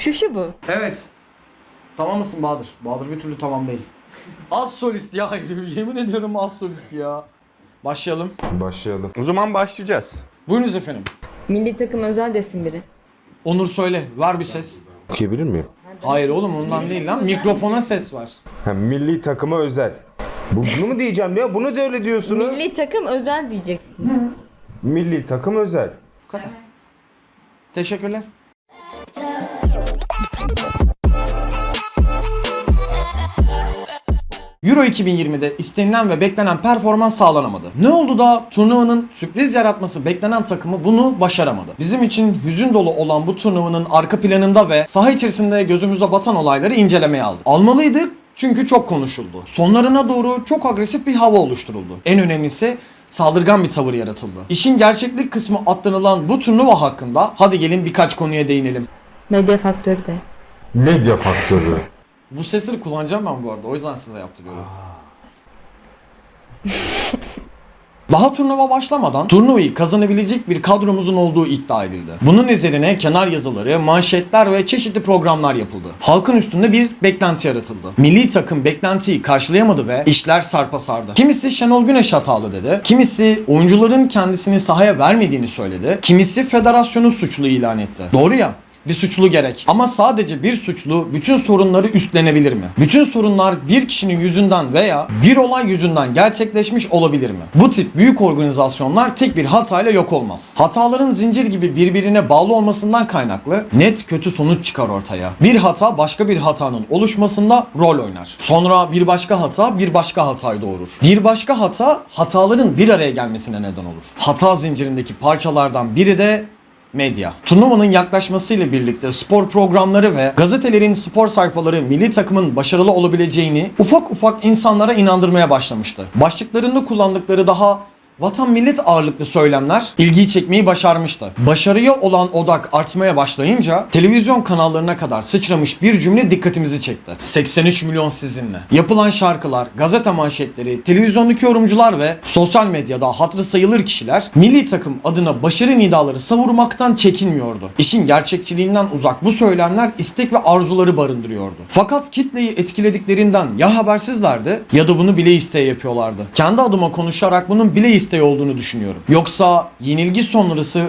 Şu şu bu. Evet. Tamam mısın Bahadır? Bahadır bir türlü tamam değil. Az solist ya. Yemin ediyorum az solist ya. Başlayalım. Başlayalım. O zaman başlayacağız. Buyurunuz efendim. Milli takım özel desin biri. Onur söyle. Ver bir ses. Okuyabilir miyim? Hayır oğlum ondan değil lan. Mikrofona ses var. Ha, milli takıma özel. Bu- Bunu mu diyeceğim ya? Bunu da öyle diyorsunuz. Milli, Milli takım özel diyeceksin. takım özel. Bu kadar. Teşekkürler. Euro 2020'de istenilen ve beklenen performans sağlanamadı. Ne oldu da turnuvanın sürpriz yaratması beklenen takımı bunu başaramadı. Bizim için hüzün dolu olan bu turnuvanın arka planında ve saha içerisinde gözümüze batan olayları incelemeye aldık. Almalıydık çünkü çok konuşuldu. Sonlarına doğru çok agresif bir hava oluşturuldu. En önemlisi saldırgan bir tavır yaratıldı. İşin gerçeklik kısmı atlanılan bu turnuva hakkında hadi gelin birkaç konuya değinelim. Medya faktörü de. Medya faktörü. Bu sesleri kullanacağım ben bu arada. O yüzden size yaptırıyorum. Daha turnuva başlamadan turnuvayı kazanabilecek bir kadromuzun olduğu iddia edildi. Bunun üzerine kenar yazıları, manşetler ve çeşitli programlar yapıldı. Halkın üstünde bir beklenti yaratıldı. Milli takım beklentiyi karşılayamadı ve işler sarpa sardı. Kimisi Şenol Güneş hatalı dedi. Kimisi oyuncuların kendisini sahaya vermediğini söyledi. Kimisi federasyonu suçlu ilan etti. Doğru ya. Bir suçlu gerek. Ama sadece bir suçlu bütün sorunları üstlenebilir mi? Bütün sorunlar bir kişinin yüzünden veya bir olay yüzünden gerçekleşmiş olabilir mi? Bu tip büyük organizasyonlar tek bir hatayla yok olmaz. Hataların zincir gibi birbirine bağlı olmasından kaynaklı net kötü sonuç çıkar ortaya. Bir hata başka bir hatanın oluşmasında rol oynar. Sonra bir başka hata bir başka hatayı doğurur. Bir başka hata hataların bir araya gelmesine neden olur. Hata zincirindeki parçalardan biri de medya. Turnuvanın yaklaşmasıyla birlikte spor programları ve gazetelerin spor sayfaları milli takımın başarılı olabileceğini ufak ufak insanlara inandırmaya başlamıştı. Başlıklarında kullandıkları daha vatan millet ağırlıklı söylemler ilgiyi çekmeyi başarmıştı. Başarıya olan odak artmaya başlayınca televizyon kanallarına kadar sıçramış bir cümle dikkatimizi çekti. 83 milyon sizinle. Yapılan şarkılar, gazete manşetleri, televizyondaki yorumcular ve sosyal medyada hatırı sayılır kişiler milli takım adına başarı nidaları savurmaktan çekinmiyordu. İşin gerçekçiliğinden uzak bu söylemler istek ve arzuları barındırıyordu. Fakat kitleyi etkilediklerinden ya habersizlerdi ya da bunu bile isteye yapıyorlardı. Kendi adıma konuşarak bunun bile isteği olduğunu düşünüyorum. Yoksa yenilgi sonrası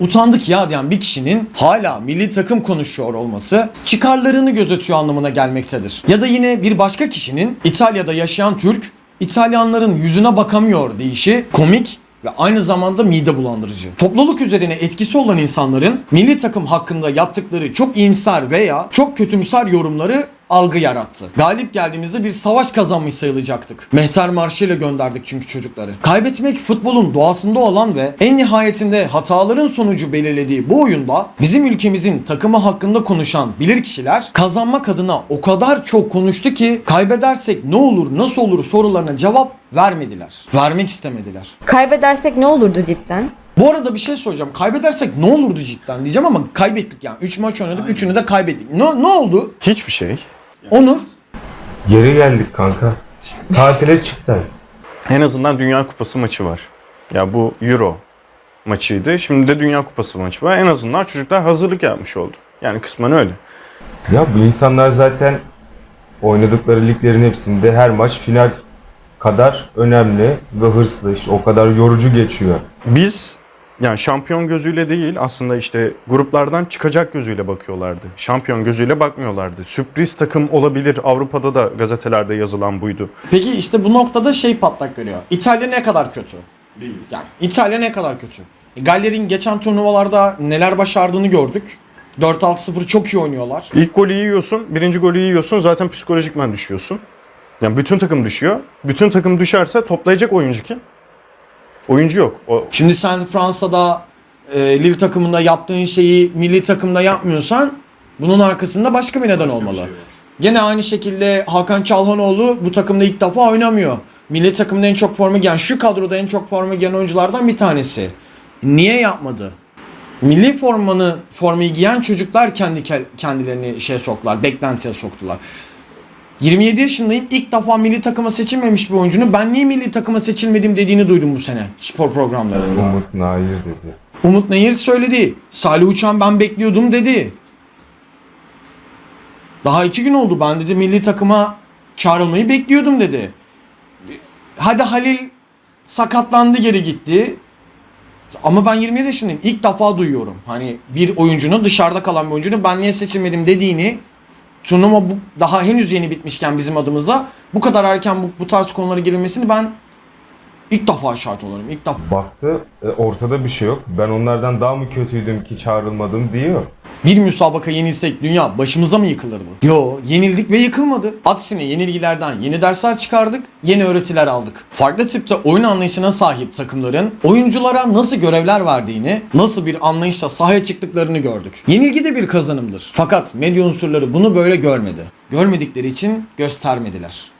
utandık ya diyen bir kişinin hala milli takım konuşuyor olması çıkarlarını gözetiyor anlamına gelmektedir. Ya da yine bir başka kişinin İtalya'da yaşayan Türk İtalyanların yüzüne bakamıyor deyişi komik ve aynı zamanda mide bulandırıcı. Topluluk üzerine etkisi olan insanların milli takım hakkında yaptıkları çok iyimser veya çok kötümser yorumları algı yarattı. Galip geldiğimizde bir savaş kazanmış sayılacaktık. Mehter Marşı ile gönderdik çünkü çocukları. Kaybetmek futbolun doğasında olan ve en nihayetinde hataların sonucu belirlediği bu oyunda bizim ülkemizin takımı hakkında konuşan bilir kişiler kazanmak adına o kadar çok konuştu ki kaybedersek ne olur nasıl olur sorularına cevap vermediler. Vermek istemediler. Kaybedersek ne olurdu cidden? Bu arada bir şey soracağım. Kaybedersek ne olurdu cidden diyeceğim ama kaybettik yani. 3 maç oynadık, 3'ünü de kaybettik. Ne, ne oldu? Hiçbir şey. Onur. Geri geldik kanka. Tatile çıktık. En azından Dünya Kupası maçı var. Ya bu Euro maçıydı. Şimdi de Dünya Kupası maçı var. En azından çocuklar hazırlık yapmış oldu. Yani kısmen öyle. Ya bu insanlar zaten oynadıkları liglerin hepsinde her maç final kadar önemli ve hırslı. İşte o kadar yorucu geçiyor. Biz yani şampiyon gözüyle değil aslında işte gruplardan çıkacak gözüyle bakıyorlardı. Şampiyon gözüyle bakmıyorlardı. Sürpriz takım olabilir. Avrupa'da da gazetelerde yazılan buydu. Peki işte bu noktada şey patlak veriyor. İtalya ne kadar kötü? Değil. Yani İtalya ne kadar kötü? E, Galler'in geçen turnuvalarda neler başardığını gördük. 4-6-0 çok iyi oynuyorlar. İlk golü yiyorsun, birinci golü yiyorsun zaten psikolojikmen düşüyorsun. Yani bütün takım düşüyor. Bütün takım düşerse toplayacak oyuncu kim? Oyuncu yok. O Şimdi sen Fransa'da e, Lille takımında yaptığın şeyi milli takımda yapmıyorsan bunun arkasında başka bir neden olmalı. Gene aynı şekilde Hakan Çalhanoğlu bu takımda ilk defa oynamıyor. Milli takımda en çok forma giyen, şu kadroda en çok forma giyen oyunculardan bir tanesi. Niye yapmadı? Milli formanı formayı giyen çocuklar kendi kendilerini şey soktular, beklentiye soktular. 27 yaşındayım. İlk defa milli takıma seçilmemiş bir oyuncunun ben niye milli takıma seçilmedim dediğini duydum bu sene spor programlarında. Umut Nair dedi. Umut Nehir söyledi. Salih Uçan ben bekliyordum dedi. Daha iki gün oldu ben dedi milli takıma çağrılmayı bekliyordum dedi. Hadi Halil sakatlandı geri gitti. Ama ben 27 yaşındayım. İlk defa duyuyorum. Hani bir oyuncunun dışarıda kalan bir oyuncunun ben niye seçilmedim dediğini turnuva bu, daha henüz yeni bitmişken bizim adımıza bu kadar erken bu, bu tarz konulara girilmesini ben ilk defa şahit olurum. İlk defa. Baktı e, ortada bir şey yok. Ben onlardan daha mı kötüydüm ki çağrılmadım diyor. Bir müsabaka yenilsek dünya başımıza mı yıkılırdı? Yo, yenildik ve yıkılmadı. Aksine yenilgilerden yeni dersler çıkardık, yeni öğretiler aldık. Farklı tipte oyun anlayışına sahip takımların oyunculara nasıl görevler verdiğini, nasıl bir anlayışla sahaya çıktıklarını gördük. Yenilgi de bir kazanımdır. Fakat medya unsurları bunu böyle görmedi. Görmedikleri için göstermediler.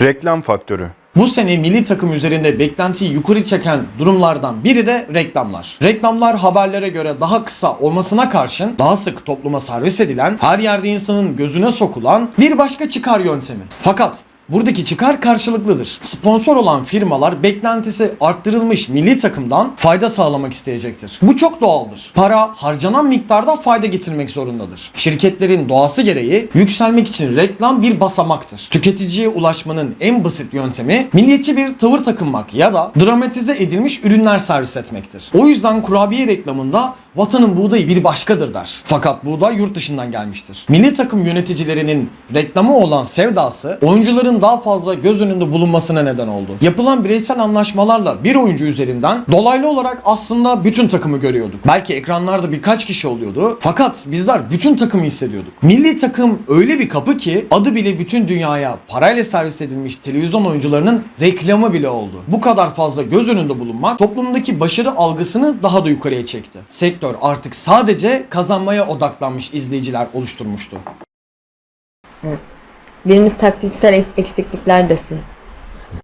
Reklam faktörü. Bu sene milli takım üzerinde beklentiyi yukarı çeken durumlardan biri de reklamlar. Reklamlar haberlere göre daha kısa olmasına karşın daha sık topluma servis edilen, her yerde insanın gözüne sokulan bir başka çıkar yöntemi. Fakat Buradaki çıkar karşılıklıdır. Sponsor olan firmalar beklentisi arttırılmış milli takımdan fayda sağlamak isteyecektir. Bu çok doğaldır. Para harcanan miktarda fayda getirmek zorundadır. Şirketlerin doğası gereği yükselmek için reklam bir basamaktır. Tüketiciye ulaşmanın en basit yöntemi milliyetçi bir tavır takınmak ya da dramatize edilmiş ürünler servis etmektir. O yüzden kurabiye reklamında vatanın buğdayı bir başkadır der. Fakat buğday yurt dışından gelmiştir. Milli takım yöneticilerinin reklama olan sevdası oyuncuların daha fazla göz önünde bulunmasına neden oldu. Yapılan bireysel anlaşmalarla bir oyuncu üzerinden dolaylı olarak aslında bütün takımı görüyorduk. Belki ekranlarda birkaç kişi oluyordu. Fakat bizler bütün takımı hissediyorduk. Milli takım öyle bir kapı ki adı bile bütün dünyaya parayla servis edilmiş televizyon oyuncularının reklamı bile oldu. Bu kadar fazla göz önünde bulunmak toplumdaki başarı algısını daha da yukarıya çekti. Sektör artık sadece kazanmaya odaklanmış izleyiciler oluşturmuştu. Birimiz taktiksel eksiklikler desin.